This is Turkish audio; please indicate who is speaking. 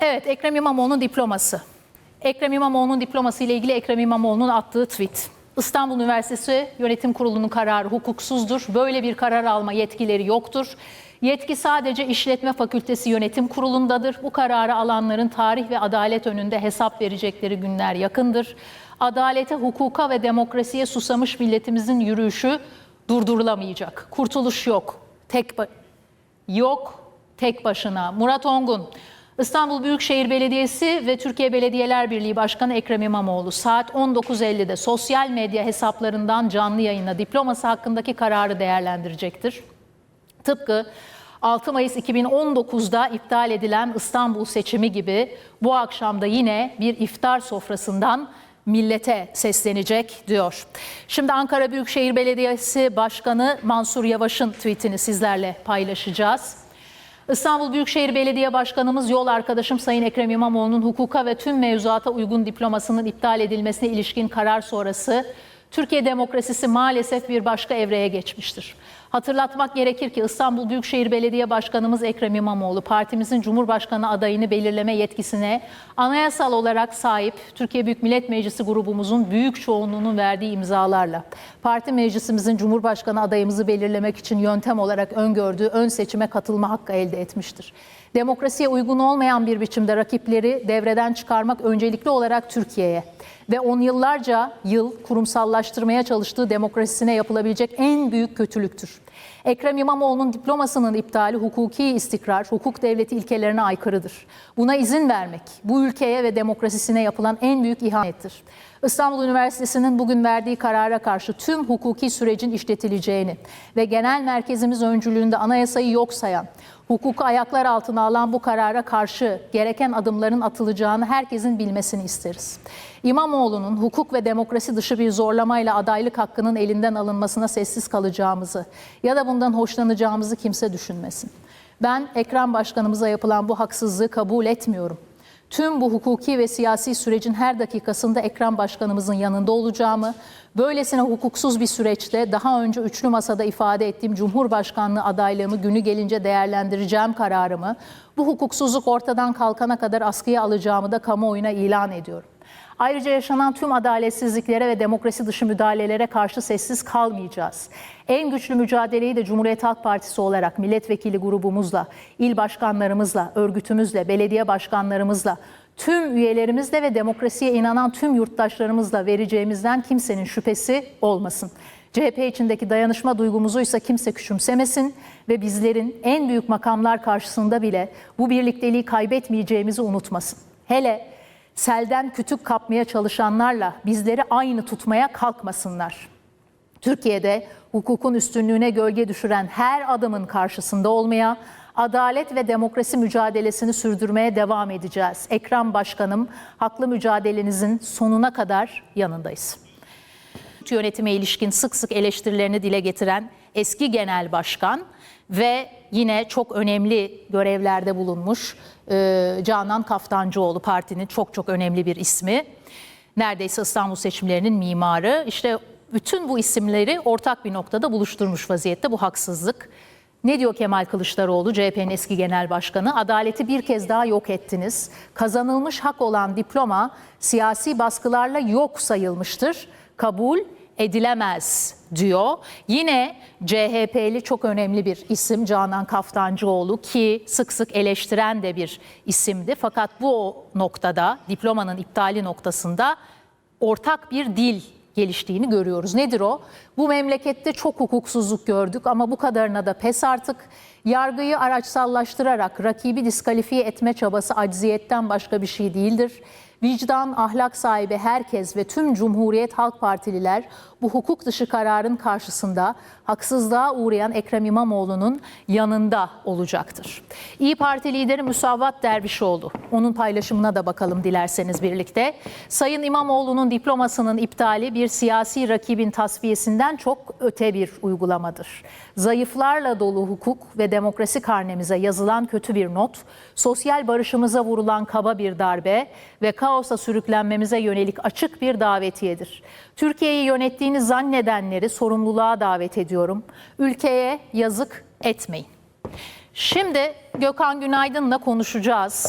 Speaker 1: Evet, Ekrem İmamoğlu'nun diploması. Ekrem İmamoğlu'nun diploması ile ilgili Ekrem İmamoğlu'nun attığı tweet. İstanbul Üniversitesi Yönetim Kurulu'nun kararı hukuksuzdur. Böyle bir karar alma yetkileri yoktur. Yetki sadece İşletme Fakültesi Yönetim Kurulu'ndadır. Bu kararı alanların tarih ve adalet önünde hesap verecekleri günler yakındır. Adalete, hukuka ve demokrasiye susamış milletimizin yürüyüşü durdurulamayacak. Kurtuluş yok. Tek yok tek başına. Murat Ongun, İstanbul Büyükşehir Belediyesi ve Türkiye Belediyeler Birliği Başkanı Ekrem İmamoğlu saat 19.50'de sosyal medya hesaplarından canlı yayına diploması hakkındaki kararı değerlendirecektir. Tıpkı 6 Mayıs 2019'da iptal edilen İstanbul seçimi gibi bu akşam da yine bir iftar sofrasından millete seslenecek diyor. Şimdi Ankara Büyükşehir Belediyesi Başkanı Mansur Yavaş'ın tweetini sizlerle paylaşacağız. İstanbul Büyükşehir Belediye Başkanımız yol arkadaşım Sayın Ekrem İmamoğlu'nun hukuka ve tüm mevzuata uygun diplomasının iptal edilmesine ilişkin karar sonrası Türkiye demokrasisi maalesef bir başka evreye geçmiştir. Hatırlatmak gerekir ki İstanbul Büyükşehir Belediye Başkanımız Ekrem İmamoğlu partimizin Cumhurbaşkanı adayını belirleme yetkisine anayasal olarak sahip Türkiye Büyük Millet Meclisi grubumuzun büyük çoğunluğunun verdiği imzalarla parti meclisimizin Cumhurbaşkanı adayımızı belirlemek için yöntem olarak öngördüğü ön seçime katılma hakkı elde etmiştir. Demokrasiye uygun olmayan bir biçimde rakipleri devreden çıkarmak öncelikli olarak Türkiye'ye ve on yıllarca yıl kurumsallaştırmaya çalıştığı demokrasisine yapılabilecek en büyük kötülüktür. Ekrem İmamoğlu'nun diplomasının iptali hukuki istikrar, hukuk devleti ilkelerine aykırıdır. Buna izin vermek bu ülkeye ve demokrasisine yapılan en büyük ihanettir. İstanbul Üniversitesi'nin bugün verdiği karara karşı tüm hukuki sürecin işletileceğini ve genel merkezimiz öncülüğünde anayasayı yok sayan, hukuku ayaklar altına alan bu karara karşı gereken adımların atılacağını herkesin bilmesini isteriz. İmamoğlu'nun hukuk ve demokrasi dışı bir zorlamayla adaylık hakkının elinden alınmasına sessiz kalacağımızı ya da bundan hoşlanacağımızı kimse düşünmesin. Ben Ekrem Başkanımıza yapılan bu haksızlığı kabul etmiyorum. Tüm bu hukuki ve siyasi sürecin her dakikasında Ekrem Başkanımızın yanında olacağımı, böylesine hukuksuz bir süreçte daha önce üçlü masada ifade ettiğim Cumhurbaşkanlığı adaylığımı günü gelince değerlendireceğim kararımı, bu hukuksuzluk ortadan kalkana kadar askıya alacağımı da kamuoyuna ilan ediyorum. Ayrıca yaşanan tüm adaletsizliklere ve demokrasi dışı müdahalelere karşı sessiz kalmayacağız. En güçlü mücadeleyi de Cumhuriyet Halk Partisi olarak milletvekili grubumuzla, il başkanlarımızla, örgütümüzle, belediye başkanlarımızla, tüm üyelerimizle ve demokrasiye inanan tüm yurttaşlarımızla vereceğimizden kimsenin şüphesi olmasın. CHP içindeki dayanışma duygumuzu ise kimse küçümsemesin ve bizlerin en büyük makamlar karşısında bile bu birlikteliği kaybetmeyeceğimizi unutmasın. Hele selden kütük kapmaya çalışanlarla bizleri aynı tutmaya kalkmasınlar. Türkiye'de hukukun üstünlüğüne gölge düşüren her adımın karşısında olmaya, adalet ve demokrasi mücadelesini sürdürmeye devam edeceğiz. Ekrem Başkanım, haklı mücadelenizin sonuna kadar yanındayız. Yönetime ilişkin sık sık eleştirilerini dile getiren eski genel başkan ve yine çok önemli görevlerde bulunmuş e, Canan Kaftancıoğlu partinin çok çok önemli bir ismi. Neredeyse İstanbul seçimlerinin mimarı. İşte bütün bu isimleri ortak bir noktada buluşturmuş vaziyette bu haksızlık. Ne diyor Kemal Kılıçdaroğlu, CHP'nin eski genel başkanı? Adaleti bir kez daha yok ettiniz. Kazanılmış hak olan diploma siyasi baskılarla yok sayılmıştır. Kabul edilemez diyor. Yine CHP'li çok önemli bir isim Canan Kaftancıoğlu ki sık sık eleştiren de bir isimdi. Fakat bu noktada diplomanın iptali noktasında ortak bir dil geliştiğini görüyoruz. Nedir o? Bu memlekette çok hukuksuzluk gördük ama bu kadarına da pes artık. Yargıyı araçsallaştırarak rakibi diskalifiye etme çabası acziyetten başka bir şey değildir. Vicdan, ahlak sahibi herkes ve tüm Cumhuriyet Halk Partililer bu hukuk dışı kararın karşısında haksızlığa uğrayan Ekrem İmamoğlu'nun yanında olacaktır. İyi Parti lideri Müsavat Dervişoğlu. Onun paylaşımına da bakalım dilerseniz birlikte. Sayın İmamoğlu'nun diplomasının iptali bir siyasi rakibin tasfiyesinden çok öte bir uygulamadır. Zayıflarla dolu hukuk ve demokrasi karnemize yazılan kötü bir not, sosyal barışımıza vurulan kaba bir darbe ve kaosa sürüklenmemize yönelik açık bir davetiyedir. Türkiye'yi yönettiğini zannedenleri sorumluluğa davet ediyorum. Ülkeye yazık etmeyin. Şimdi Gökhan Günaydın'la konuşacağız.